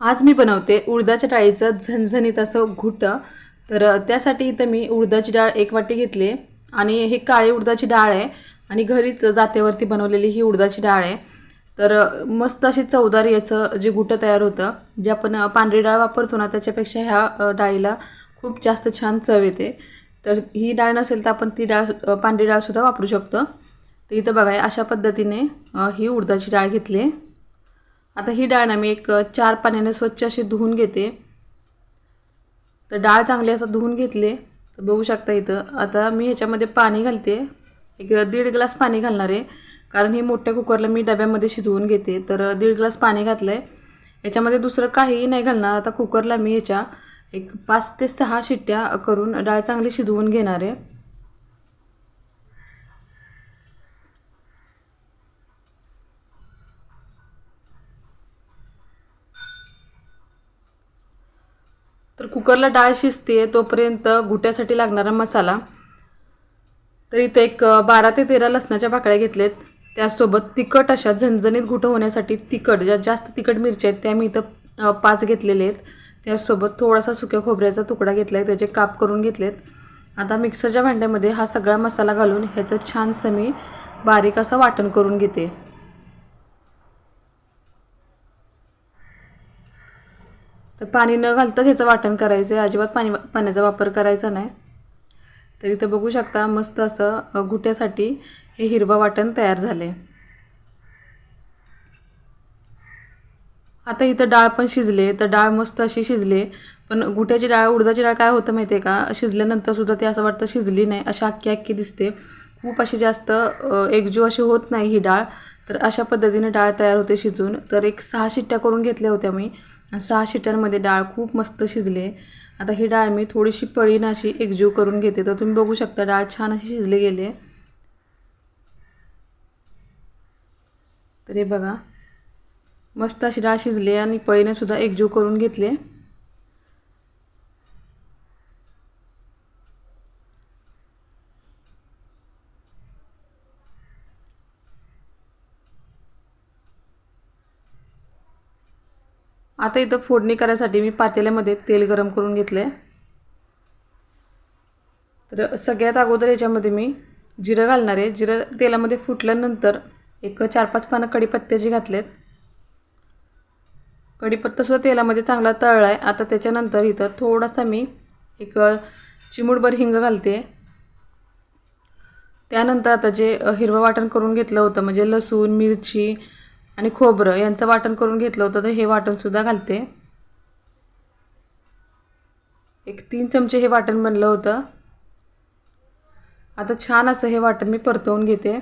आज मी बनवते उडदाच्या डाळीचं झणझणीत असं घुटं. तर त्यासाठी इथं मी उडदाची डाळ एक वाटी घेतली आणि ही काळी उडदाची डाळ आहे. आणि घरीच जातेवरती बनवलेली ही उडदाची डाळ आहे. तर मस्त अशी चवदार याचं जे घुटं तयार होतं जे आपण पांढरी डाळ वापरतो ना त्याच्यापेक्षा ह्या डाळीला खूप जास्त छान चव येते. तर ही डाळ नसेल तर आपण ती डाळ पांढरी डाळसुद्धा वापरू शकतो. तर इथं बघा अशा पद्धतीने ही उडदाची डाळ घेतली आता ही डाळ ना मी एक चार पाण्याने स्वच्छ अशी धुवून घेते. तर डाळ चांगली असं धुवून घेतले. तर बघू शकता इथं. आता मी ह्याच्यामध्ये पाणी घालते. एक दीड ग्लास पाणी घालणार आहे. कारण ही मोठ्या कुकरला मी डब्यामध्ये शिजवून घेते. तर दीड ग्लास पाणी घातलं आहे याच्यामध्ये दुसरं काहीही नाही घालणार. आता कुकरला मी ह्याच्या एक पाच ते सहा शिट्ट्या करून डाळ चांगली शिजवून घेणार आहे. तर कुकरला डाळ शिजते तोपर्यंत घुट्यासाठी लागणारा मसाला. तर इथं एक बारा ते तेरा लसणाच्या पाकळ्या घेतल्यात त्यासोबत तिखट अशा झणझणीत घुटं होण्यासाठी तिखट ज्या जास्त तिखट मिरच्या आहेत त्या मी इथं पाच घेतलेले आहेत. त्यासोबत थोडासा सुक्या खोबऱ्याचा तुकडा घेतला आहे त्याचे काप करून घेतलेत. आता मिक्सरच्या भांड्यामध्ये हा सगळा मसाला घालून ह्याचं छानसं मी बारीक असं वाटण करून घेते. तर पाणी न घालताच ह्याचं वाटण करायचं आहे अजिबात पाणी पाण्याचा वापर करायचा नाही. तर इथं बघू शकता मस्त असं घुट्यासाठी हे हिरवं वाटण तयार झाले आता इथं डाळ पण शिजले तर डाळ मस्त अशी शिजले पण गुट्याची डाळ उडदाची डाळ काय होतं माहिती आहे का? शिजल्यानंतर सुद्धा ते असं वाटतं शिजली नाही. अशी अख्खी अख्खी दिसते. खूप अशी जास्त एकजू एकजीव अशी होत नाही ही डाळ. तर अशा पद्धतीने डाळ तयार होते शिजून. तर एक सहा शिट्ट्या करून घेतल्या होत्या मी. आणि सहा शिट्ट्यांमध्ये डाळ खूप मस्त शिजले आता ही डाळ मी थोडीशी पळीन अशी एकजीव करून घेते. तर तुम्ही बघू शकता डाळ छान अशी शिजली गेली तर हे बघा. मस्त अशी डाळ शिजली आणि पळीने सुद्धा एकजीव करून घेतले आता इथं फोडणी करायसाठी मी पातेल्यामध्ये तेल गरम करून घेतलं आहे तर सगळ्यात अगोदर याच्यामध्ये मी जिरं घालणार आहे. जिरं तेलामध्ये फुटल्यानंतर एक चार पाच पानं कढीपत्त्याची घातलेत कढीपत्तासुद्धा तेलामध्ये चांगला तळला आहे आता त्याच्यानंतर इथं थोडासा मी एक चिमूडभर हिंग घालते. त्यानंतर आता जे हिरवं वाटण करून घेतलं होतं म्हणजे लसूण मिरची आणि खोबरं यांचं वाटण करून घेतलं होतं तर हे वाटणसुद्धा घालते. एक तीन चमचे हे वाटण बनलं होतं. आता छान असं हे वाटण मी परतवून घेते.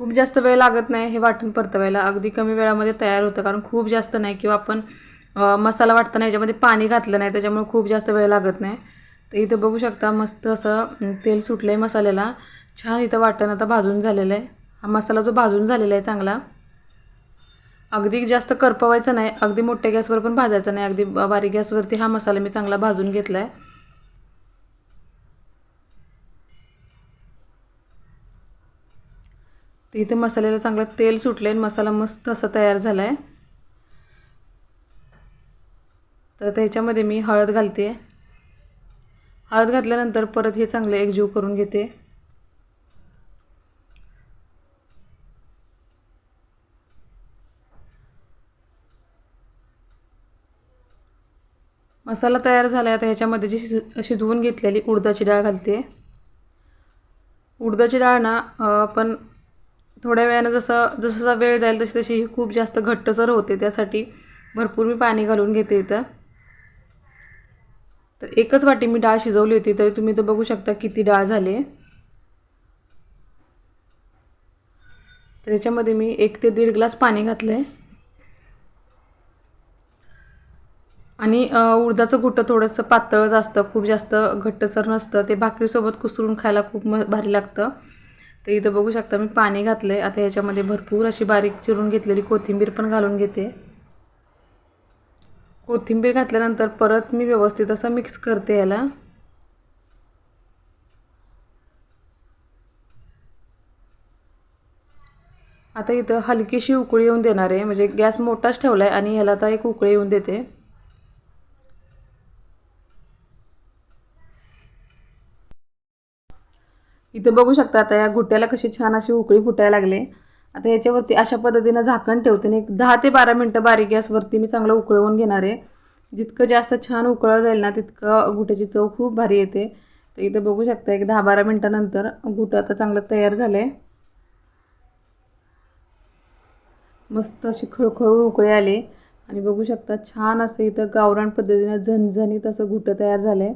खूप जास्त वेळ लागत नाही हे वाटण परतवायला. अगदी कमी वेळामध्ये तयार होतं कारण खूप जास्त नाही किंवा आपण मसाला वाटताना याच्यामध्ये पाणी घातलं नाही त्याच्यामुळे खूप जास्त वेळ लागत नाही. तर इथं बघू शकता मस्त असं तेल सुटलं आहे मसाल्याला. छान इथं वाटण आता भाजून झालेलं आहे. हा मसाला जो भाजून झालेला आहे चांगला. अगदी जास्त करपवायचा नाही अगदी मोठ्या गॅसवर पण भाजायचा नाही अगदी बारीक गॅसवरती हा मसाला मी चांगला भाजून घेतला आहे तर इथे मसाल्याला चांगलं तेल सुटलं आहे मसाला मस्त असा तयार झाला आहे तर त्याच्यामध्ये मी हळद घालते. हळद घातल्यानंतर परत हे चांगलं एकजीव करून घेते. मसाला तयार झाला आहे आता ह्याच्यामध्ये जी शिज शिजवून घेतलेली उडदाची डाळ घालते. उडदाची डाळ ना आपण थोड्या वेळानं जसं जसा वेळ जाईल तशी तशी ही खूप जास्त घट्टसर होते. त्यासाठी भरपूर मी पाणी घालून घेते इथं. तर एकच वाटी मी डाळ शिजवली होती तरी तुम्ही तर बघू शकता किती डाळ झाली. तर याच्यामध्ये मी एक ते दीड ग्लास पाणी घातलं आहे आणि उडदाचं घुटं थोडंसं पातळ असतं खूप जास्त घट्टसर नसतं. ते भाकरीसोबत कुसरून खायला खूप म भारी लागतं. तर इथं बघू शकता मी पाणी घातलं आहे आता याच्यामध्ये भरपूर अशी बारीक चिरून घेतलेली कोथिंबीर पण घालून घेते. कोथिंबीर घातल्यानंतर परत मी व्यवस्थित असं मिक्स करते याला. आता इथं हलकीशी उकळी येऊन देणार आहे. म्हणजे गॅस मोठाच ठेवला आहे आणि ह्याला आता एक उकळी येऊन देते. इथं बघू शकता आता या घुट्याला कशी छान अशी उकळी फुटायला लागले. आता याच्यावरती अशा पद्धतीनं झाकण ठेवते आणि एक दहा ते बारा मिनटं बारीक गॅसवरती मी चांगलं उकळवून घेणार आहे. जितकं जास्त छान उकळं जाईल ना तितकं घुट्याची चव खूप भारी येते. तर इथं बघू शकता एक दहा बारा मिनटानंतर घुटं आता चांगलं तयार झालं आहे मस्त अशी खळखळून उकळी आली. आणि बघू शकता छान असं इथं गावरान पद्धतीनं झणझणीत असं घुटं तयार झालं आहे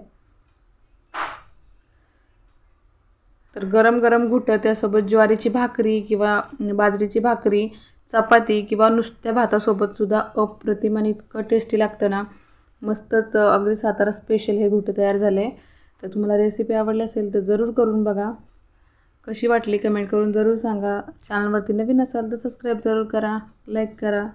तर गरम गरम घुटं त्यासोबत ज्वारीची भाकरी किंवा बाजरीची भाकरी चपाती किंवा नुसत्या भातासोबतसुद्धा अप्रतिम आणि इतकं टेस्टी लागतं ना. मस्तच अगदी सातारा स्पेशल हे घुटं तयार झाले तर तुम्हाला रेसिपी आवडली असेल तर जरूर करून बघा. कशी वाटली कमेंट करून जरूर सांगा. चॅनलवरती नवीन असाल तर सबस्क्राईब जरूर करा लाईक करा.